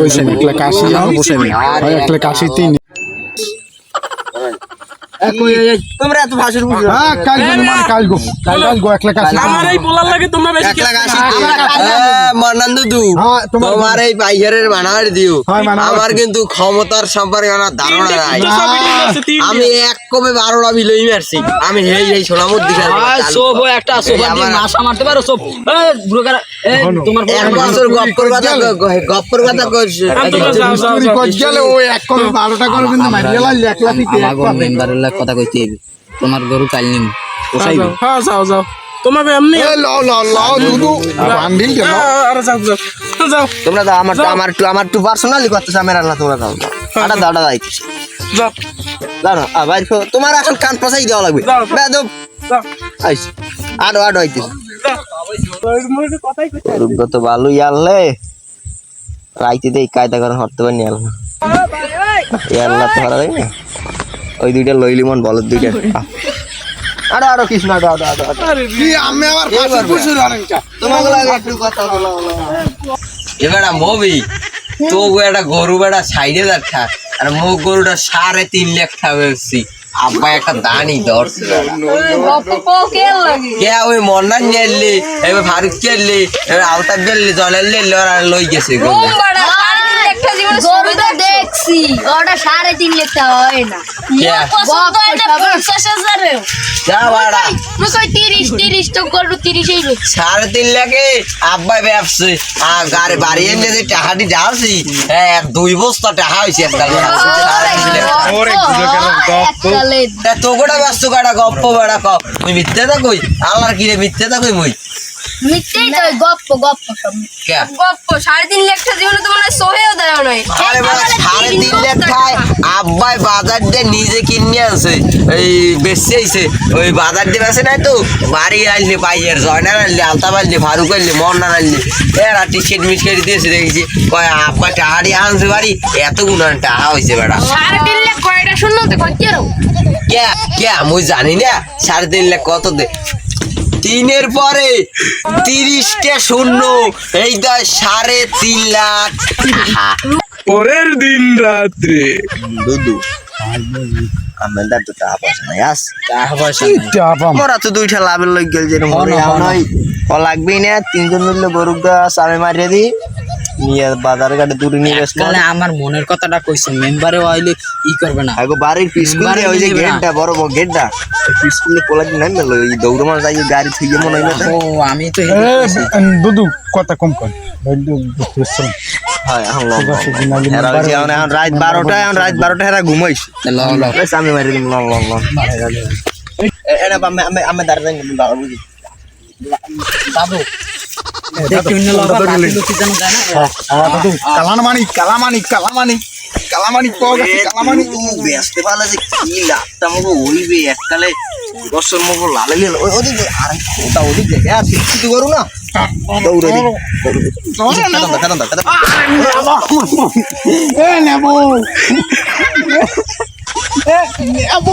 এক লাখ আশি হয় এক লাখ আশি তিন তোমরা এত ভাষণ বুঝো। হ্যাঁ কাল গো মানে কাল গো কাল কাল গো এক লাখ আশি আমার এই বলার লাগে তোমরা বেশি এক লাখ আশি হ্যাঁ, মান্নান তোমার- তোমার এই পাইকারের বানার দিও। আমার কিন্তু ক্ষমতার সম্পর্কে আমার ধারণা নাই। আমি এক কবে বারোটা বিলই মারছি। আমি হেই এই সোনামুর দিকে সোপ একটা সোপ মাসা মারতে পারো সোপ ব্রোকার তোমার এক বছর গপ্পর কথা গপ্পর কথা কইছে তোমরা যাও যাও চুরি যাও। কর গেলে ওই এক করে বারোটা করে কিন্তু মারিয়ে লাল এক লাখ আমার লাগ কথা কইতে হইবে। তোমার গরু কাল নিম। পোষাইবে? যাও, হ্যাঁ যাও যাও। তোমাকে এমনি ল ল ল দুদু বান্ডিল গেল আরে যাও যাও। যাও। তোমরা দাও আমার আমার একটু আমার একটু পার্সোনালি করতেছে আমি রান্না তোমরা দাও আটা দাও দাইতেছে যাও। দাও না আ, বাইর তোমার আসল কান পচাই দেওয়া লাগবে। দাও। বেদব। যাও। আইস। আরও আরও রূপগত তো ভালোই আনলে। রাইতে দেই কায়দা করে হরতে পারি আল না আল্লাহ। তো হারা না। ওই দুইটা লইলি মন বলত দুইটা। আরও। আরও কৃষ্ণ আরও আরও আরও। আরও। আরে কি আমি আবার ফাঁসি পুষুর আরেকটা। তোমাকে লাগে একটু কথা বলো বলো এবার মবি তো একটা গরু বেড়া সাইডে দেখা আর মুখ গরুটা সাড়ে তিন লাখ খাবেছি আব্বা একটা দানি ধরছে কে ওই মন্নান গেলি এবার ফারুক গেলি এবার আওতার গেলি জলের লেলি ওরা লই গেছে গরু গরু তো দেখছি? ওটা সাড়ে তিন লাখ টাকা হয় না। যা বাড়া। তিরিশ তিরিশ তো গরু তিরিশেই বেচছে। সাড়ে তিন লাখে আব্বা ব্যবসে। আর গাড়ি বাড়ি এনে যে টাহাটি যাচ্ছি এক দুই বস্তা টাহা হয়েছে একটা এককালে তা তো গোটা ব্যস্ত কাটা গপ্প বেড়া ক। মুই মিথ্যে তা কই? আল্লাহর কিরে মিথ্যে তা কই মুই? মিথ্যেই তো গপ্প গপ্প সব। গপ্প সাড়ে তিন লাখ টাকা জীবনে তো মনে হয় সোহেও দেয় নয় আরে বাবা সাড়ে তিন লাখ খায় আব্বাই বাজার দিয়ে নিজে কিনে বেশি আইছে। ওই বাজার দিয়ে বেছে নাই তো বাড়ি আনলি জয়নার আনলি আলতাপ আনলি ফারুক আনলি মন্নার আনলি এরা দিয়েছে দেখেছি। কয় আব্বা টাহাড়ি আনছে বাড়ি এত গুণান টাহা হয়েছে বেড়া। সাড়ে তিন লাখ কয়টা শূন্য তো খরচ কে কে মুই জানি না সাড়ে তিন লাখ কত দে তিনের পরে তিরিশটা শূন্য এই তো সাড়ে তিন লাখ। পরের দিন রাত্রে। দুদু। আমাদের তো টাকা পয়সা নাই আস। টাকা পয়সা মোরা তো দুইটা লাভের লই গেল যে লাগবেই না তিনজন মিললে গরু গাছ আমি মারিয়ে দিই। নিয়ে বাজার ঘাটে দূরে নিয়ে বেশ কালে আমার মনের কথাটা কইছে মেম্বারে হইলে ই করবে না আগে বাড়ির বাড়ি ওই যে। গেটটা বড় বড় গেটটা পিসকুলে কোলা দিন নাই মেলো ওই দৌড় মার যাই গাড়ি থেকে মনে হয় না ও আমি তো দুদু কথা কম কর হয় এখন এখন রাত বারোটা এখন রাত বারোটা হেরা ঘুমাইছে আমি মারি দিম লং লং লং এটা আমি আমি আমি দাঁড়াই বাবু কালামানি কালামানি কালামানি কালামানি পাওয়া গেছে কালামানি। ব্যস্ত ভালো যে কি লাভটা মগো হইবে এককালে দশের মগো লালে গেল ওই ওদিকে আরে ওটা ওদিকে হ্যাঁ কিছু করু না। দৌড়ে দি খেতাম খেতাম খেতাম এ নেব। এ নেব। এ নেব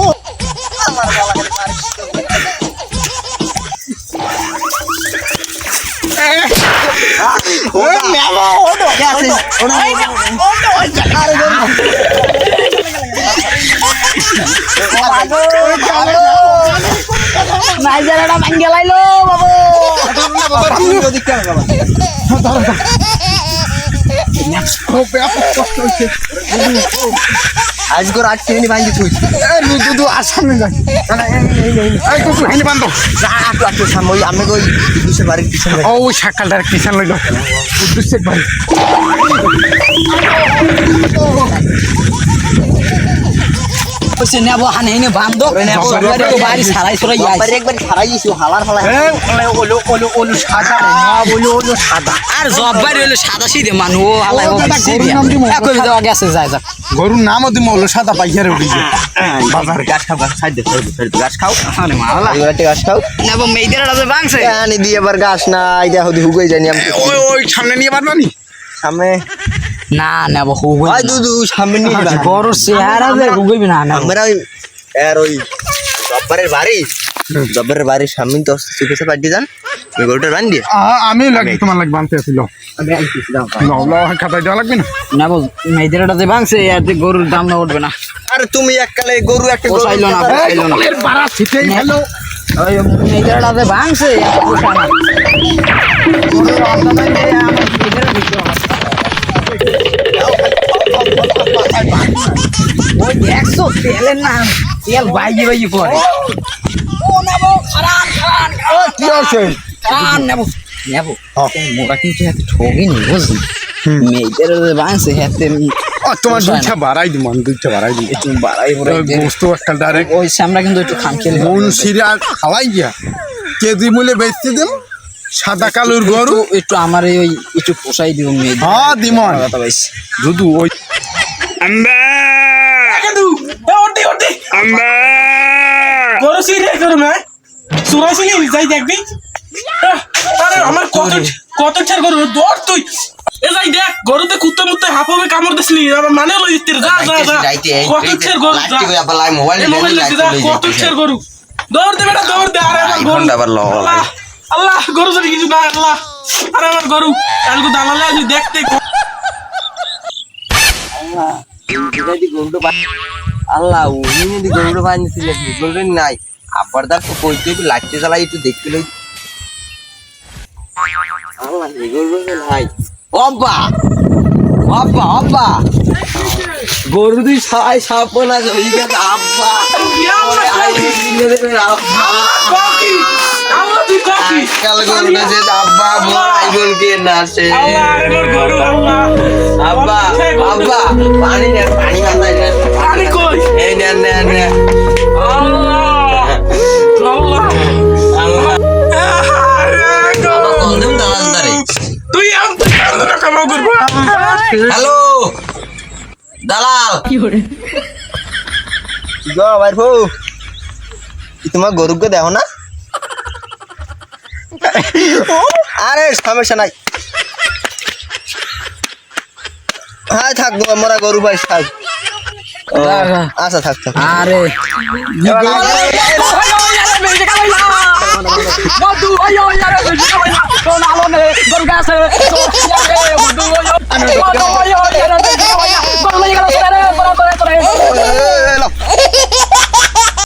নাইজারাটা ভাঙ্গে লাইলো বাবু খুব ব্যাপক কষ্ট হচ্ছে আজকে রাত কিনে ভাঙি তুই। দুদু আর সামনে যাই। এই দুদু হেনে বান্ধব যা একটু একটু সামনে ওই আমি ওই দুশো বাড়ির পিছনে ও ওই সকালটার কিষান লইল। উদ্দেশ্যে ভাই কইছে নেব হানে হেনে বান্ধ বাড়ি সারাই সরাই একবার একবার ছাড়াই গেছি হালার এ ওলে ওলে ওলে সাদা না ওলে ওলে সাদা। আর জব্বার সাদা সিধে মানু ও হালাই ও ও দাদা, গরুর দিয়া। নাম দিমু। এ কই দেওয়া গেছে যায় যাক গরুর নামও দিম ওলে সাদা পাইকারে উঠিছে বাজার গাছ খাও গাছ সাইড দে সাইড গাছ খাও। এবার একটা গাছ খাও। নেব মেইদের বাংছে আনি দিয়ে আবার গাছ না আইডিয়া হদি হুগই জানি আমি। ওই ওই সামনে নিয়ে পারবা নি? সামনে না নেব হুগই হয় দুদু সামনে নিয়ে। বড় চেহারা যে হুগইবি না নেব আমরা ওই আর ওই জব্বারের বাড়ি। জব্বারের বাড়ির সামনে তো চিকিৎসা পাঠিয়ে যান তুমি গরুটা রান দিয়ে। আমি লাগি তোমার লাগি বানতে আসিল। লাও লাও খাতায় দেওয়া লাগবে না? না বল মেয়েদের এটা যে ভাঙছে এতে গরুর দাম না উঠবে না। আরে তুমি এককালে গরু একটা গরু পোষাইলো না পোষাইলো না। এর বাড়া ছিটেই গেলো ওই যে না। গরুর আমার মেয়েদের দিতে হবে। ওই দেখছ তেলের না তেল বাইয়ে বাইয়ে খারান কি আছে খারান নেব নেব। মোরা কিন্তু এত ঠগিনি বুঝলি? মেয়েদের যে হাতে তোমার দুইটা বাড়াই দিম আমি দুইটা বাড়াই একটু বাড়াই বস্তু একটা ডাইরেক্ট ওই আমরা কিন্তু একটু খাম খেলে মন সিরা গিয়া। কেজি বেচতে সাদা কালোর গরু। একটু আমার এই ওই একটু পোষাই দিব মেয়ে হ্যাঁ দিমন। শুধু ওই আম্বা। গরু সিরে গরু না? সুরাই সিনি যাই দেখবি। আরে আমার কত কত ছাড় গরু? দৌড় তুই। এ যাই দেখ গরুতে কুত্তে মুত্তে হাফ হবে কামড় দিস নি। আমার মানে লই দিতে যা যা যা। কত ছাড় গরু? যা। করে করে কত ছাড় গরু? দৌড় দে বেটা দৌড় দে। আরে আমার গরু আল্লাহ, আল্লাহ গরু যদি কিছু না আল্লাহ। আরে আমার গরু। কালকে দালালে আজ দেখতে আল্লাহ উনি যদি বানিয়েছিল গরুটা নাই। আবার দেখ তো কইতে একটু দেখতে লই। আল্লাহ এই নাই। অব্বা! অব্বা অব্বা! গরু দুই সাই ওই আব্বা। আল্লাহ যে আব্বা মোর কে না সে? আল্লাহ আল্লাহ। আব্বা আব্বা পানি নে পানি নে। এই নে নে নে। আল্লাহ। আল্লাহ। আল্লাহ আরে গো। কলদম দালাল দারে তুই আম কামাও করব হ্যালো দালাল গো ভাই ফু। তোমার গরুকে দেখো না? আরে সমস্যা নাই। হ্যাঁ থাক গো, মোরা গরু ভাই থাক আচ্ছা থাক থাক। আরে